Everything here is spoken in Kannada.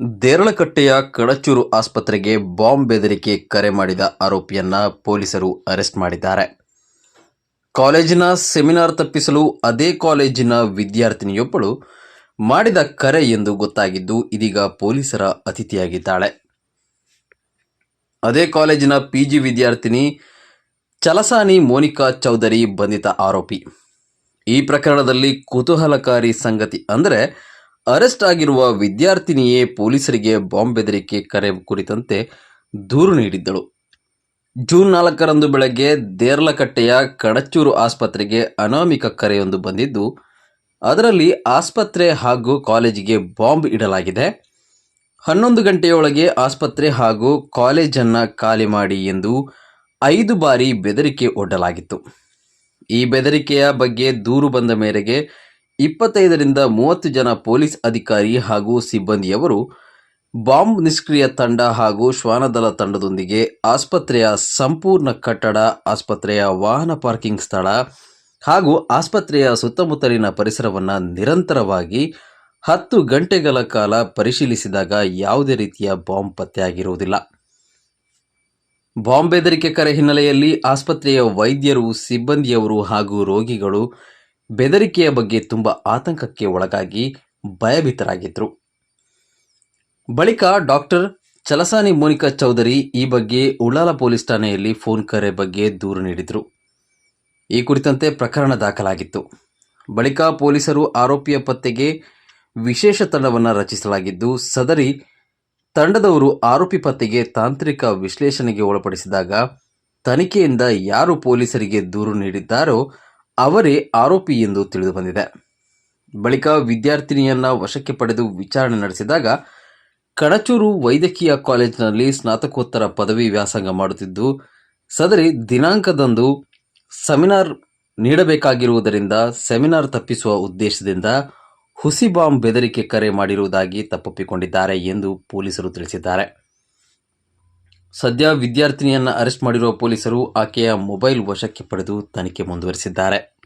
ದೇರಳಕಟ್ಟೆಯ ಕಡಚೂರು ಆಸ್ಪತ್ರೆಗೆ ಬಾಂಬ್ ಬೆದರಿಕೆ ಕರೆ ಮಾಡಿದ ಆರೋಪಿಯನ್ನ ಪೊಲೀಸರು ಅರೆಸ್ಟ್ ಮಾಡಿದ್ದಾರೆ. ಕಾಲೇಜಿನ ಸೆಮಿನಾರ್ ತಪ್ಪಿಸಲು ಅದೇ ಕಾಲೇಜಿನ ವಿದ್ಯಾರ್ಥಿನಿಯೊಬ್ಬಳು ಮಾಡಿದ ಕರೆ ಎಂದು ಗೊತ್ತಾಗಿದ್ದು ಇದೀಗ ಪೊಲೀಸರ ಅತಿಥಿಯಾಗಿದ್ದಾಳೆ. ಅದೇ ಕಾಲೇಜಿನ ಪಿಜಿ ವಿದ್ಯಾರ್ಥಿನಿ ಚಲಸಾನಿ ಮೋನಿಕಾ ಚೌಧರಿ ಬಂಧಿತ ಆರೋಪಿ. ಈ ಪ್ರಕರಣದಲ್ಲಿ ಕುತೂಹಲಕಾರಿ ಸಂಗತಿ ಅಂದರೆ ಅರೆಸ್ಟ್ ಆಗಿರುವ ವಿದ್ಯಾರ್ಥಿನಿಯೇ ಪೊಲೀಸರಿಗೆ ಬಾಂಬ್ ಬೆದರಿಕೆ ಕರೆ ಕುರಿತಂತೆ ದೂರು ನೀಡಿದ್ದಳು. ಜೂನ್ ನಾಲ್ಕರಂದು ಬೆಳಗ್ಗೆ ದೇರ್ಲಕಟ್ಟೆಯ ಕಡಚೂರು ಆಸ್ಪತ್ರೆಗೆ ಅನಾಮಿಕ ಕರೆಯೊಂದು ಬಂದಿದ್ದು, ಅದರಲ್ಲಿ ಆಸ್ಪತ್ರೆ ಹಾಗೂ ಕಾಲೇಜಿಗೆ ಬಾಂಬ್ ಇಡಲಾಗಿದೆ. ಹನ್ನೊಂದು ಗಂಟೆಯೊಳಗೆ ಆಸ್ಪತ್ರೆ ಹಾಗೂ ಕಾಲೇಜನ್ನು ಖಾಲಿ ಮಾಡಿ ಎಂದು ಐದು ಬಾರಿ ಬೆದರಿಕೆ ಒಡ್ಡಲಾಗಿತ್ತು. ಈ ಬೆದರಿಕೆಯ ಬಗ್ಗೆ ದೂರು ಬಂದ ಮೇರೆಗೆ ಇಪ್ಪತ್ತೈದರಿಂದ ಮೂವತ್ತು ಜನ ಪೊಲೀಸ್ ಅಧಿಕಾರಿ ಹಾಗೂ ಸಿಬ್ಬಂದಿಯವರು ಬಾಂಬ್ ನಿಷ್ಕ್ರಿಯ ತಂಡ ಹಾಗೂ ಶ್ವಾನದಳ ತಂಡದೊಂದಿಗೆ ಆಸ್ಪತ್ರೆಯ ಸಂಪೂರ್ಣ ಕಟ್ಟಡ, ಆಸ್ಪತ್ರೆಯ ವಾಹನ ಪಾರ್ಕಿಂಗ್ ಸ್ಥಳ ಹಾಗೂ ಆಸ್ಪತ್ರೆಯ ಸುತ್ತಮುತ್ತಲಿನ ಪರಿಸರವನ್ನು ನಿರಂತರವಾಗಿ ಹತ್ತು ಗಂಟೆಗಳ ಕಾಲ ಪರಿಶೀಲಿಸಿದಾಗ ಯಾವುದೇ ರೀತಿಯ ಬಾಂಬ್ ಪತ್ತೆಯಾಗಿರುವುದಿಲ್ಲ. ಬಾಂಬ್ ಬೆದರಿಕೆ ಕರೆ ಹಿನ್ನೆಲೆಯಲ್ಲಿ ಆಸ್ಪತ್ರೆಯ ವೈದ್ಯರು, ಸಿಬ್ಬಂದಿಯವರು ಹಾಗೂ ರೋಗಿಗಳು ಬೆದರಿಕೆಯ ಬಗ್ಗೆ ತುಂಬ ಆತಂಕಕ್ಕೆ ಒಳಗಾಗಿ ಭಯಭೀತರಾಗಿದ್ದರು ಬಳಿಕ ಡಾಕ್ಟರ್ ಚಲಸಾನಿ ಮೋನಿಕಾ ಚೌಧರಿ ಈ ಬಗ್ಗೆ ಉಳ್ಳಾಲ ಪೊಲೀಸ್ ಠಾಣೆಯಲ್ಲಿ ಫೋನ್ ಕರೆ ಬಗ್ಗೆ ದೂರು ನೀಡಿದರು. ಈ ಕುರಿತಂತೆ ಪ್ರಕರಣ ದಾಖಲಾಗಿತ್ತು. ಬಳಿಕ ಪೊಲೀಸರು ಆರೋಪಿಯ ಪತ್ತೆಗೆ ವಿಶೇಷ ತಂಡವನ್ನು ರಚಿಸಲಾಗಿದ್ದು, ಸದರಿ ತಂಡದವರು ಆರೋಪಿ ಪತ್ತೆಗೆ ತಾಂತ್ರಿಕ ವಿಶ್ಲೇಷಣೆಗೆ ಒಳಪಡಿಸಿದಾಗ ತನಿಖೆಯಿಂದ ಯಾರು ಪೊಲೀಸರಿಗೆ ದೂರು ನೀಡಿದ್ದಾರೋ ಅವರೇ ಆರೋಪಿ ಎಂದು ತಿಳಿದುಬಂದಿದೆ ಬಳಿಕ ವಿದ್ಯಾರ್ಥಿನಿಯನ್ನ ವಶಕ್ಕೆ ಪಡೆದು ವಿಚಾರಣೆ ನಡೆಸಿದಾಗ ಕಡಚೂರು ವೈದ್ಯಕೀಯ ಕಾಲೇಜಿನಲ್ಲಿ ಸ್ನಾತಕೋತ್ತರ ಪದವಿ ವ್ಯಾಸಂಗ ಮಾಡುತ್ತಿದ್ದು, ಸದರಿ ದಿನಾಂಕದಂದು ಸೆಮಿನಾರ್ ನೀಡಬೇಕಾಗಿರುವುದರಿಂದ ಸೆಮಿನಾರ್ ತಪ್ಪಿಸುವ ಉದ್ದೇಶದಿಂದ ಹುಸಿ ಬಾಂಬ್ ಬೆದರಿಕೆ ಕರೆ ಮಾಡಿರುವುದಾಗಿ ತಪ್ಪೊಪ್ಪಿಕೊಂಡಿದ್ದಾರೆ ಎಂದು ಪೊಲೀಸರು ತಿಳಿಸಿದ್ದಾರೆ. ಸದ್ಯ ವಿದ್ಯಾರ್ಥಿನಿಯನ್ನ ಅರೆಸ್ಟ್ ಮಾಡಿರುವ ಪೊಲೀಸರು ಆಕೆಯ ಮೊಬೈಲ್ ವಶಕ್ಕೆ ಪಡೆದು ತನಿಖೆ ಮುಂದುವರಿಸಿದ್ದಾರೆ.